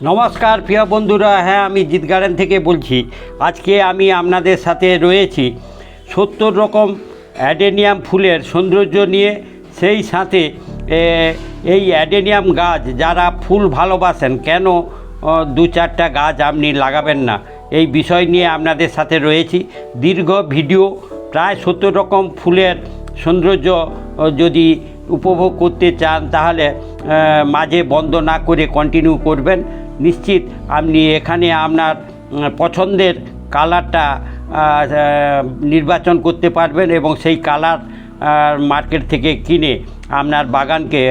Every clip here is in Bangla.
নমস্কার, প্রিয় বন্ধুরা হ্যাঁ আমি জিত গার্ডেন থেকে বলছি। আজকে আমি আপনাদের সাথে রয়েছি সত্তর রকম অ্যাডেনিয়াম ফুলের সৌন্দর্য নিয়ে, সেই সাথে এই অ্যাডেনিয়াম গাছ যারা ফুল ভালোবাসেন, কেন দু চারটা গাছ আপনি লাগাবেন না? এই বিষয় নিয়ে আপনাদের সাথে রয়েছি। দীর্ঘ ভিডিও, প্রায় সত্তর রকম ফুলের সৌন্দর্য যদি উপভোগ করতে চান, তাহলে মাঝে বন্ধ না করে কন্টিনিউ করবেন। নিশ্চিত আপনি এখানে আপনার পছন্দের কালারটা নির্বাচন করতে পারবেন এবং সেই কালার মার্কেট থেকে কিনে আপনার বাগানকে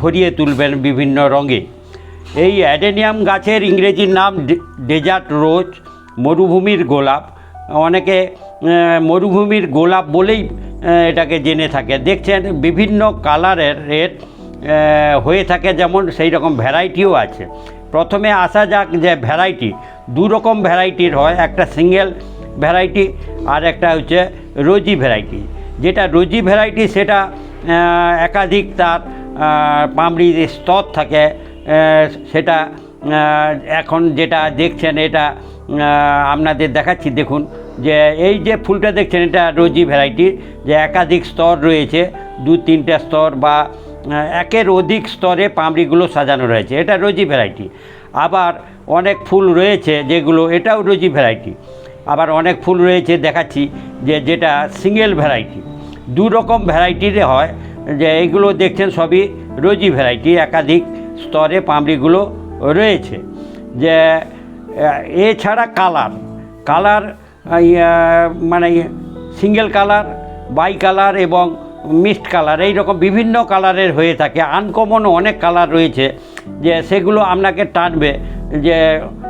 ভরিয়ে তুলবেন বিভিন্ন রঙে। এই অ্যাডেনিয়াম গাছের ইংরেজির নাম ডেজার্ট রোজ, মরুভূমির গোলাপ। অনেকে মরুভূমির গোলাপ বলেই এটাকে জেনে থাকে। দেখছেন, বিভিন্ন কালারের হয়ে থাকে যেমন সেই রকম ভ্যারাইটিও আছে। প্রথমে আসা যাক যে ভ্যারাইটি দু রকম ভ্যারাইটির হয়, একটা সিঙ্গেল ভ্যারাইটি আর একটা হচ্ছে রোজি ভ্যারাইটি যেটা রোজি ভ্যারাইটি সেটা একাধিক তার পামড়ির স্তর থাকে সেটা এখন যেটা দেখছেন এটা আপনাদের দেখাচ্ছি, দেখুন, যে এই যে ফুলটা দেখছেন এটা রোজি ভ্যারাইটি যে একাধিক স্তর রয়েছে, দু তিনটা স্তর বা একের অধিক স্তরে পামড়িগুলো সাজানো রয়েছে। এটা রোজি ভ্যারাইটি। আবার অনেক ফুল রয়েছে যেগুলো, এটাও রোজি ভ্যারাইটি। আবার অনেক ফুল রয়েছে, দেখাচ্ছি, যে যেটা সিঙ্গেল ভ্যারাইটি। দু রকম ভ্যারাইটির হয়, যে এইগুলো দেখছেন সবই রোজি ভ্যারাইটি, একাধিক স্তরে পামড়িগুলো রয়েছে। যে এছাড়া কালার। কালার মানে সিঙ্গেল কালার, বাই কালার এবং মিক্সড কালার এই রকম বিভিন্ন কালারের হয়ে থাকে। আনকমনও অনেক কালার রয়েছে যে সেগুলো আপনাকে টানবে, যে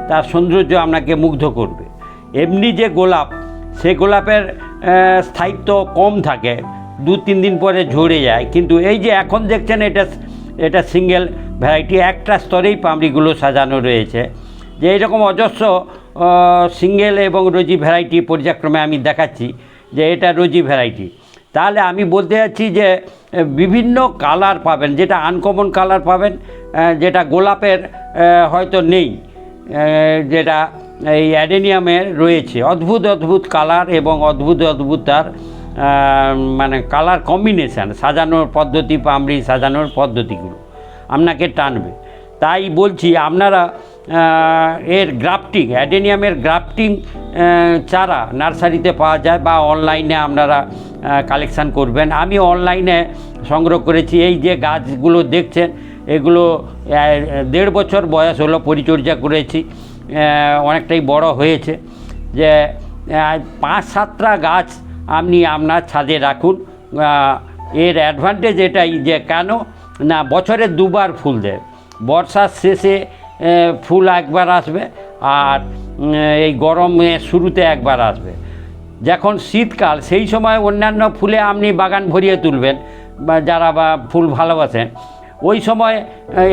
তার সৌন্দর্য আপনাকে মুগ্ধ করবে। এমনি যে গোলাপ, সে গোলাপের স্থায়িত্ব কম থাকে, দু, তিন দিন পরে ঝরে যায়। কিন্তু এই যে এখন দেখছেন এটা এটা সিঙ্গেল ভ্যারাইটি, একটা স্তরেই পামড়িগুলো সাজানো রয়েছে। যে এইরকম অজস্র সিঙ্গেল এবং রোজি ভ্যারাইটি পর্যায়ক্রমে আমি দেখাচ্ছি যে এটা রোজি ভ্যারাইটি। তাহলে আমি বলতে যাচ্ছি যে বিভিন্ন কালার পাবেন, যেটা আনকমন কালার পাবেন যেটা গোলাপের হয়তো নেই যেটা এই অ্যাডেনিয়ামের রয়েছে। অদ্ভুত অদ্ভুত কালার এবং অদ্ভুত অদ্ভুত তার মানে কালার কম্বিনেশান, সাজানোর পদ্ধতি পামড়ি সাজানোর পদ্ধতিগুলো আপনাকে টানবে। তাই বলছি, আপনারা এর গ্রাফটিং, অ্যাডেনিয়ামের গ্রাফটিং চারা নার্সারিতে পাওয়া যায় বা অনলাইনে আপনারা কালেকশান করবেন। আমি অনলাইনে সংগ্রহ করেছি। এই যে গাছগুলো দেখছেন, এগুলো দেড় বছর বয়স হলো পরিচর্যা করেছি। অনেকটাই বড় হয়েছে। যে পাঁচ সাতটা গাছ আপনি আপনার ছাদে রাখুন। এর অ্যাডভান্টেজ এটাই যে, কেন না, বছরে দুবার ফুল দেয়। বর্ষার শেষে ফুল একবার আসবে আর এই গরমে শুরুতে একবার আসবে। যখন শীতকাল, সেই সময় অন্যান্য ফুলে আপনি বাগান ভরিয়ে তুলবেন, বা যারা বা ফুল ভালোবাসেন, ওই সময়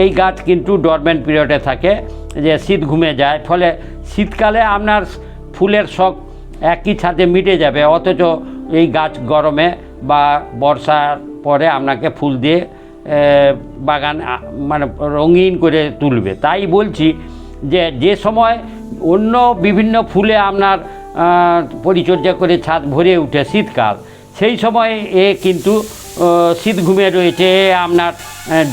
এই গাছ কিন্তু ডরমেন্ট পিরিয়ডে থাকে, যে শীত ঘুমে যায়। ফলে শীতকালে আপনার ফুলের শখ একই ছাদে মিটে যাবে, অথচ এই গাছ গরমে বা বর্ষার পরে আপনাকে ফুল দিয়ে বাগান মানে রঙিন করে তুলবে। তাই বলছি যে যে সময় অন্য বিভিন্ন ফুলে আপনার পরিচর্যা করে ছাদ ভরে উঠে শীতকাল। সেই সময় এ কিন্তু শীত ঘুমে রয়েছে আপনার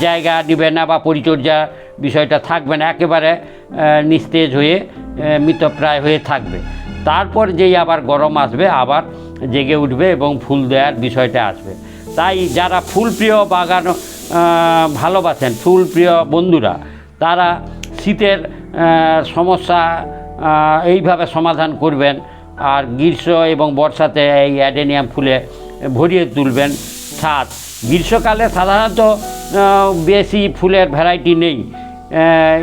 জায়গা নেবে না বা পরিচর্যা বিষয়টা থাকবে না, একেবারে নিস্তেজ হয়ে মৃতপ্রায় হয়ে থাকবে। তারপর যেই আবার গরম আসবে, আবার জেগে উঠবে এবং ফুল দেওয়ার বিষয়টা আসবে। তাই যারা ফুল প্রিয় বাগান ভালোবাসেন ফুল প্রিয় বন্ধুরা, তারা শীতের সমস্যা এইভাবে সমাধান করবেন আর গ্রীষ্ম এবং বর্ষাতে এই অ্যাডেনিয়াম ফুলে ভরিয়ে তুলবেন ছাদ। গ্রীষ্মকালে সাধারণত বেশি ফুলের ভ্যারাইটি নেই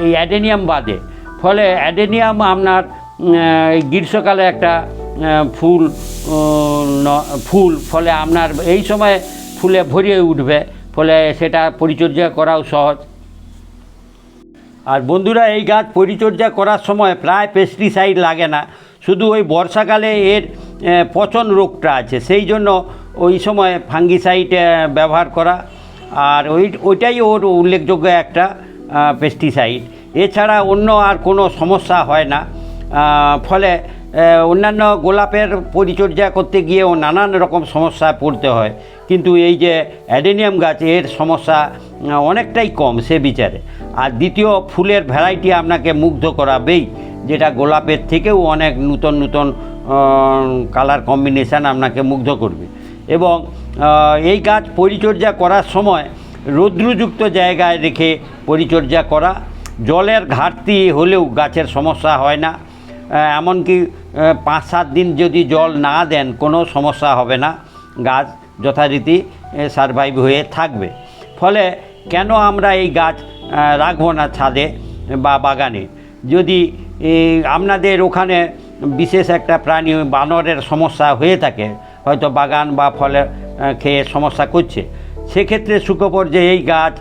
এই অ্যাডেনিয়াম বাদে। ফলে অ্যাডেনিয়াম আপনার এই গ্রীষ্মকালে একটা ফুল ফুল, ফলে আপনার এই সময় ফুলে ভরিয়ে উঠবে, ফলে সেটা পরিচর্যা করাও সহজ। আর বন্ধুরা, এই গাছ পরিচর্যা করার সময় প্রায় পেস্টিসাইড লাগে না। শুধু ওই বর্ষাকালে এর পচন রোগটা আছে। সেই জন্য ওই সময় ফাঙ্গিসাইড ব্যবহার করা। আর ওই, ওইটাই ওর উল্লেখযোগ্য একটা পেস্টিসাইড এছাড়া অন্য আর কোনো সমস্যা হয় না। ফলে অন্যান্য গোলাপের পরিচর্যা করতে গিয়েও নানান রকম সমস্যায় পড়তে হয়। কিন্তু এই যে অ্যাডেনিয়াম গাছ, এর সমস্যা অনেকটাই কম সে বিচারে। আর দ্বিতীয়, ফুলের ভ্যারাইটি আপনাকে মুগ্ধ করাবেই, যেটা গোলাপের থেকেও অনেক নূতন নূতন কালার কম্বিনেশান আপনাকে মুগ্ধ করবে। এবং এই গাছ পরিচর্যা করার সময় রৌদ্রযুক্ত জায়গায় রেখে পরিচর্যা করা, জলের ঘাটতি হলেও গাছের সমস্যা হয় না। এমনকি পাঁচ সাত দিন যদি জল না দেন, কোনো সমস্যা হবে না। গাছ যথারীতি সারভাইভ হয়ে থাকবে। ফলে কেন আমরা এই গাছ রাখব না ছাদে বা বাগানে? যদি আপনাদের ওখানে বিশেষ একটা প্রাণী বানরের সমস্যা হয়ে থাকে, হয়তো বাগান বা ফলে খেয়ে সমস্যা করছে। সেক্ষেত্রে সুখবর যে এই গাছ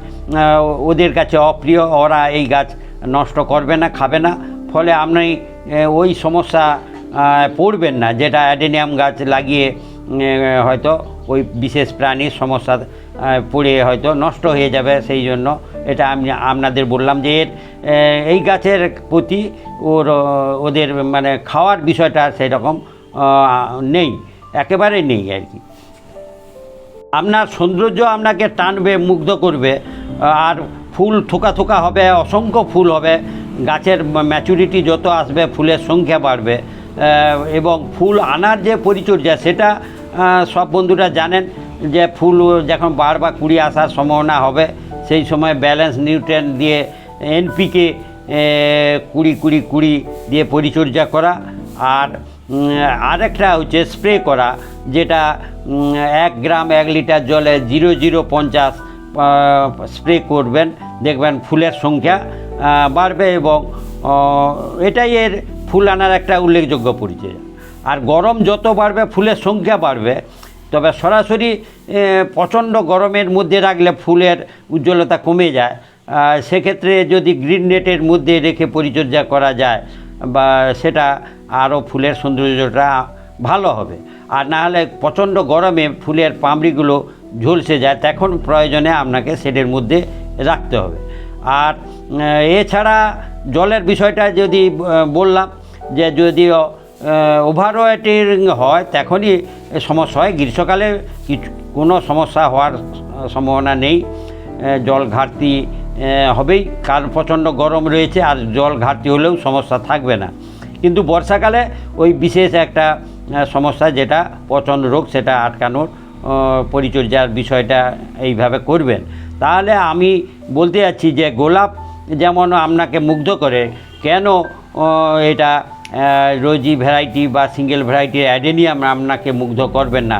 ওদের কাছে অপ্রিয়, ওরা এই গাছ নষ্ট করবে না, খাবে না। ফলে আপনি ওই সমস্যা পড়বেন না, যেটা অ্যাডেনিয়াম গাছ লাগিয়ে হয়তো ওই বিশেষ প্রাণীর সমস্যা পড়ে হয়তো নষ্ট হয়ে যাবে, সেই জন্য এটা আমি আপনাদের বললাম যে এর এই গাছের প্রতি ওর ওদের মানে খাওয়ার বিষয়টা সেরকম নেই, একেবারে নেই আর কি। আপনার সৌন্দর্য আপনাকে টানবে, মুগ্ধ করবে, আর ফুল থোকা থোকা হবে, অসংখ্য ফুল হবে গাছের ম্যাচুরিটি যত আসবে, ফুলের সংখ্যা বাড়বে এবং ফুল আনার যে পরিচর্যা, সেটা সব বন্ধুরা জানেন যে ফুল যখন বার বা কুড়ি আসার সম্ভাবনা হবে, সেই সময় ব্যালেন্স নিউট্রেন দিয়ে এনপিকে কুড়ি কুড়ি কুড়ি দিয়ে পরিচর্যা করা, আর আরেকটা হচ্ছে স্প্রে করা, যেটা এক গ্রাম এক লিটার জলে জিরো জিরো পঞ্চাশ স্প্রে করবেন, দেখবেন ফুলের সংখ্যা বাড়বে এবং এটাই এর ফুল আনার একটা উল্লেখযোগ্য পরিচয়। আর গরম যত বাড়বে, ফুলের সংখ্যা বাড়বে, তবে সরাসরি প্রচণ্ড গরমের মধ্যে রাখলে ফুলের উজ্জ্বলতা কমে যায়। সেক্ষেত্রে যদি গ্রিন নেটের মধ্যে রেখে পরিচর্যা করা যায়, বা সেটা আরও ফুলের সৌন্দর্যটা ভালো হবে। আর না হলে প্রচণ্ড গরমে ফুলের পামড়িগুলো ঝলসে যায় তখন প্রয়োজনে আপনাকে সেটের মধ্যে রাখতে হবে। আর এছাড়া জলের বিষয়টা যদি বললাম যে যদি ওভার ওয়েটিং হয়, তখনই সমস্যা হয়। গ্রীষ্মকালে কিছু, কোনো সমস্যা হওয়ার সম্ভাবনা নেই। জল ঘাটতি হবেই। কারণ প্রচণ্ড গরম রয়েছে, আর জল ঘাটতি হলেও সমস্যা থাকবে না। কিন্তু বর্ষাকালে ওই বিশেষ একটা সমস্যা যেটা, পচন রোগ, সেটা আটকানোর পরিচর্যার বিষয়টা এইভাবে করবেন। তাহলে আমি বলতে যাচ্ছি যে গোলাপ যেমন আপনাকে মুগ্ধ করে, কেন এটা রোজি ভ্যারাইটি বা সিঙ্গেল ভ্যারাইটির অ্যাডেনিয়াম আপনাকে মুগ্ধ করবেন না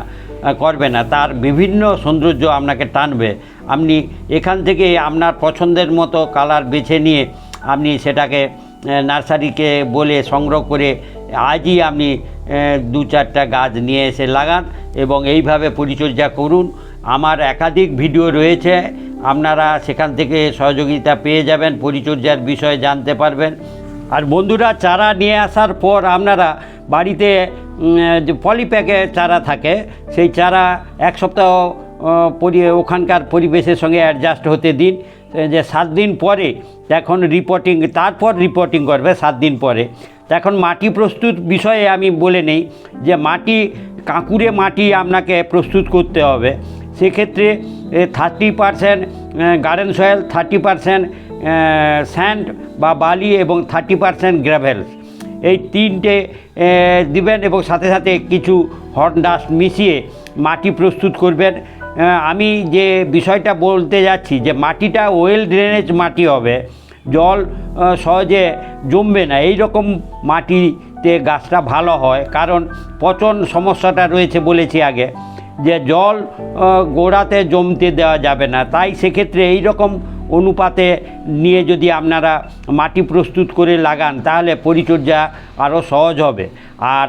করবে না, তার বিভিন্ন সৌন্দর্য আপনাকে টানবে। আপনি এখান থেকে আপনার পছন্দের মতো কালার বেছে নিয়ে আপনি সেটাকে নার্সারিকে বলে সংগ্রহ করে আজই আপনি দু চারটা গাছ নিয়ে এসে লাগান এবং এইভাবে পরিচর্যা করুন। আমার একাধিক ভিডিও রয়েছে, আপনারা সেখান থেকে সহযোগিতা পেয়ে যাবেন, পরিচর্যার বিষয়ে জানতে পারবেন। আর বন্ধুরা, চারা নিয়ে আসার পর আপনারা বাড়িতে যে পলিপ্যাকে চারা থাকে, সেই চারা এক সপ্তাহ ওখানকার পরিবেশের সঙ্গে অ্যাডজাস্ট হতে দিন। যে সাত দিন পরে, এখন রিপোর্টিং তারপর রিপোর্টিং করবে সাত দিন পরে। তখন মাটি প্রস্তুত বিষয়ে আমি বলে নেই যে মাটি কাঁকুরে মাটি আপনাকে প্রস্তুত করতে হবে। সেক্ষেত্রে thirty percent garden soil thirty percent sand বা বালি এবং থার্টি পারসেন্ট গ্রাভেলস এই তিনটে দিবেন এবং সাথে সাথে কিছু হট ডাস্ট মিশিয়ে মাটি প্রস্তুত করবেন। আমি যে বিষয়টা বলতে যাচ্ছি যে মাটিটা ওয়েল ড্রেনেজ মাটি হবে। জল সহজে জমবে না। এই রকম মাটিতে গাছটা ভালো হয়। কারণ পচন সমস্যাটা রয়েছে বলেছি আগে, যে জল গোড়াতে জমতে দেওয়া যাবে না। তাই সেক্ষেত্রে এই রকম অনুপাতে নিয়ে যদি আপনারা মাটি প্রস্তুত করে লাগান, তাহলে পরিচর্যা আরও সহজ হবে। আর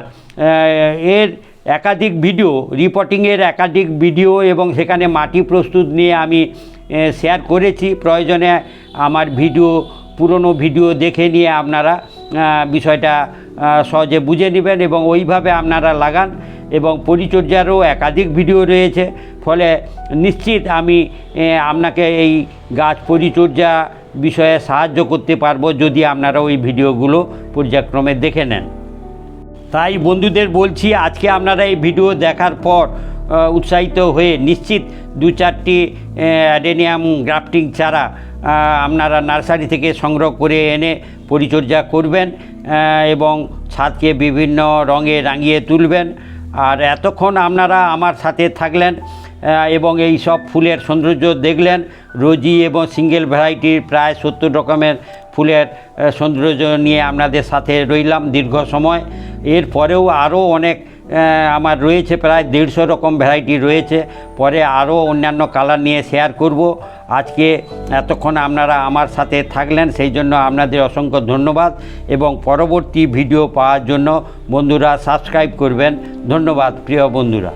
এর একাধিক ভিডিও রিপোর্টিংয়ের একাধিক ভিডিও এবং সেখানে মাটি প্রস্তুত নিয়ে আমি শেয়ার করেছি। প্রয়োজনে আমার ভিডিও, পুরনো ভিডিও দেখে নিয়ে আপনারা বিষয়টা সহজে বুঝে নেবেন এবং ওইভাবে আপনারা লাগান এবং পরিচর্যারও একাধিক ভিডিও রয়েছে। ফলে নিশ্চিত আমি আপনাকে এই গাছ পরিচর্যা বিষয়ে সাহায্য করতে পারব যদি আপনারা ওই ভিডিওগুলো পর্যায়ক্রমে দেখে নেন। তাই বন্ধুদের বলছি, আজকে আপনারা এই ভিডিও দেখার পর উৎসাহিত হয়ে নিশ্চিত দু চারটি অ্যাডেনিয়াম গ্রাফটিং চারা আপনারা নার্সারি থেকে সংগ্রহ করে এনে পরিচর্যা করবেন এবং ছাদকে বিভিন্ন রঙে রাঙিয়ে তুলবেন। আর এতক্ষণ আপনারা আমার সাথে থাকলেন এবং এই সব ফুলের সৌন্দর্য দেখলেন। রোজি এবং সিঙ্গেল ভ্যারাইটির প্রায় সত্তর রকমের ফুলের সৌন্দর্য নিয়ে আপনাদের সাথে রইলাম দীর্ঘ সময়। এরপরেও আরও অনেক আমার রয়েছে, প্রায় দেড়শো রকম ভ্যারাইটি রয়েছে। পরে আরও অন্যান্য কালার নিয়ে শেয়ার করব। আজকে এতক্ষণ আপনারা আমার সাথে থাকলেন, সেই জন্য আপনাদের অসংখ্য ধন্যবাদ। এবং পরবর্তী ভিডিও পাওয়ার জন্য বন্ধুরা সাবস্ক্রাইব করবেন। ধন্যবাদ, প্রিয় বন্ধুরা।